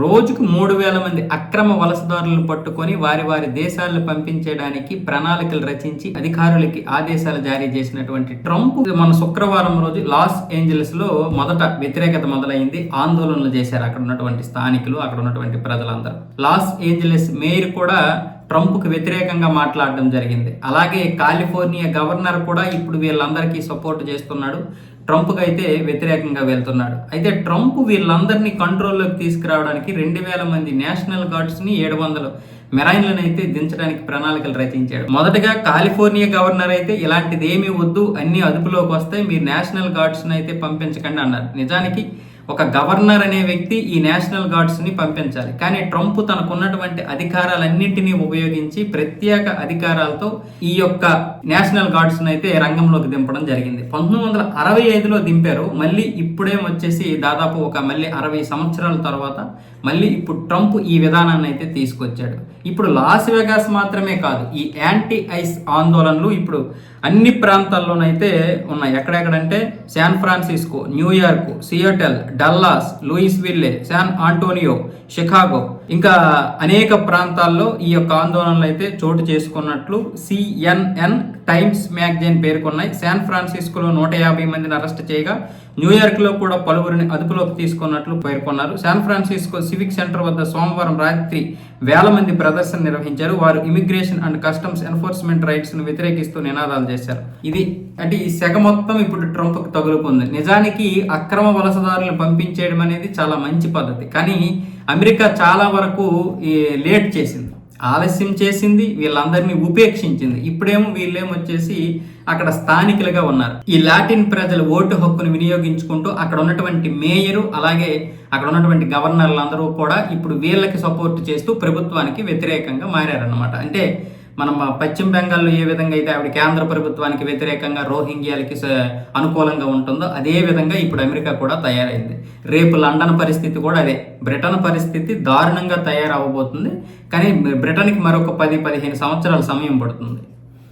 రోజుకు మూడు వేల మంది అక్రమ వలసదారులను పట్టుకొని వారి వారి దేశాలను పంపించడానికి ప్రణాళికలు రచించి అధికారులకి ఆదేశాలు జారీ చేసినటువంటి ట్రంప్ మన శుక్రవారం రోజు లాస్ ఏంజలస్లో మొదట వ్యతిరేకత మొదలైంది. ఆందోళనలు చేశారు అక్కడ ఉన్నటువంటి స్థానికులు అక్కడ ఉన్నటువంటి ప్రజలందరూ. లాస్ ఏంజలస్ మేయర్ కూడా ట్రంప్కు వ్యతిరేకంగా మాట్లాడడం జరిగింది. అలాగే కాలిఫోర్నియా గవర్నర్ కూడా ఇప్పుడు వీళ్ళందరికీ సపోర్ట్ చేస్తున్నాడు. ట్రంప్కి అయితే వ్యతిరేకంగా వెళ్తున్నాడు. అయితే ట్రంప్ వీళ్ళందరినీ కంట్రోల్లోకి తీసుకురావడానికి రెండు వేల మంది నేషనల్ గార్డ్స్ని ఏడు వందలు మెరైన్లను అయితే దించడానికి ప్రణాళికలు రచించాడు. మొదటగా కాలిఫోర్నియా గవర్నర్ అయితే ఇలాంటిది ఏమీ వద్దు అన్ని అదుపులోకి వస్తాయి మీరు నేషనల్ గార్డ్స్ని అయితే పంపించకండి అన్నారు. నిజానికి ఒక గవర్నర్ అనే వ్యక్తి ఈ నేషనల్ గార్డ్స్ని పంపించాలి. కానీ ట్రంప్ తనకున్నటువంటి అధికారాలన్నింటినీ ఉపయోగించి ప్రత్యేక అధికారాలతో ఈ యొక్క నేషనల్ గార్డ్స్ని అయితే రంగంలోకి దింపడం జరిగింది. పంతొమ్మిది వందల అరవై ఐదులో దింపారు. మళ్ళీ ఇప్పుడేం వచ్చేసి దాదాపు ఒక మళ్ళీ అరవై సంవత్సరాల తర్వాత మళ్ళీ ఇప్పుడు ట్రంప్ ఈ విధానాన్ని అయితే తీసుకొచ్చాడు. ఇప్పుడు లాస్ వెగాస్ మాత్రమే కాదు ఈ యాంటీ ఐస్ ఆందోళనలు ఇప్పుడు అన్ని ప్రాంతాల్లోనైతే ఉన్నాయి. ఎక్కడెక్కడంటే San Francisco New York Seattle Dallas Louisville San Antonio Chicago ఇంకా అనేక ప్రాంతాల్లో ఈ యొక్క ఆందోళనలు అయితే చోటు చేసుకున్నట్లు సిఎన్ఎన్ టైమ్స్ మ్యాగజైన్ పేర్కొన్నాయి. శాన్ ఫ్రాన్సిస్కోలో నూట యాభై మందిని అరెస్ట్ చేయగా న్యూయార్క్లో కూడా పలువురిని అదుపులోకి తీసుకున్నట్లు పేర్కొన్నారు. శాన్ ఫ్రాన్సిస్కో సివిక్ సెంటర్ వద్ద సోమవారం రాత్రి వేల మంది ప్రదర్శన నిర్వహించారు. వారు ఇమిగ్రేషన్ అండ్ కస్టమ్స్ ఎన్ఫోర్స్మెంట్ రైట్స్ను వ్యతిరేకిస్తూ నినాదాలు చేశారు. ఇది అంటే ఈ సెగ మొత్తం ఇప్పుడు ట్రంప్కు తగులుకుంది. నిజానికి అక్రమ వలసదారులను పంపించేయడం అనేది చాలా మంచి పద్ధతి. కానీ అమెరికా చాలా వరకు ఈ లేట్ చేసింది. ఆలస్యం చేసింది వీళ్ళందరినీ ఉపేక్షించింది. ఇప్పుడేమో వీళ్ళేమో వచ్చేసి అక్కడ స్థానికులుగా ఉన్నారు. ఈ లాటిన్ ప్రజలు ఓటు హక్కును వినియోగించుకుంటూ అక్కడ ఉన్నటువంటి మేయరు అలాగే అక్కడ ఉన్నటువంటి గవర్నర్లు కూడా ఇప్పుడు వీళ్ళకి సపోర్ట్ చేస్తూ ప్రభుత్వానికి వ్యతిరేకంగా మారారన్నమాట. అంటే మనం పశ్చిమ బెంగాల్లో ఏ విధంగా అయితే ఆవిడ కేంద్ర ప్రభుత్వానికి వ్యతిరేకంగా రోహింగ్యాలకి అనుకూలంగా ఉంటుందో అదే విధంగా ఇప్పుడు అమెరికా కూడా తయారైంది. రేపు లండన్ పరిస్థితి కూడా అదే. బ్రిటన్ పరిస్థితి దారుణంగా తయారవబోతుంది కానీ బ్రిటన్కి మరొక పది పదిహేను సంవత్సరాల సమయం పడుతుంది.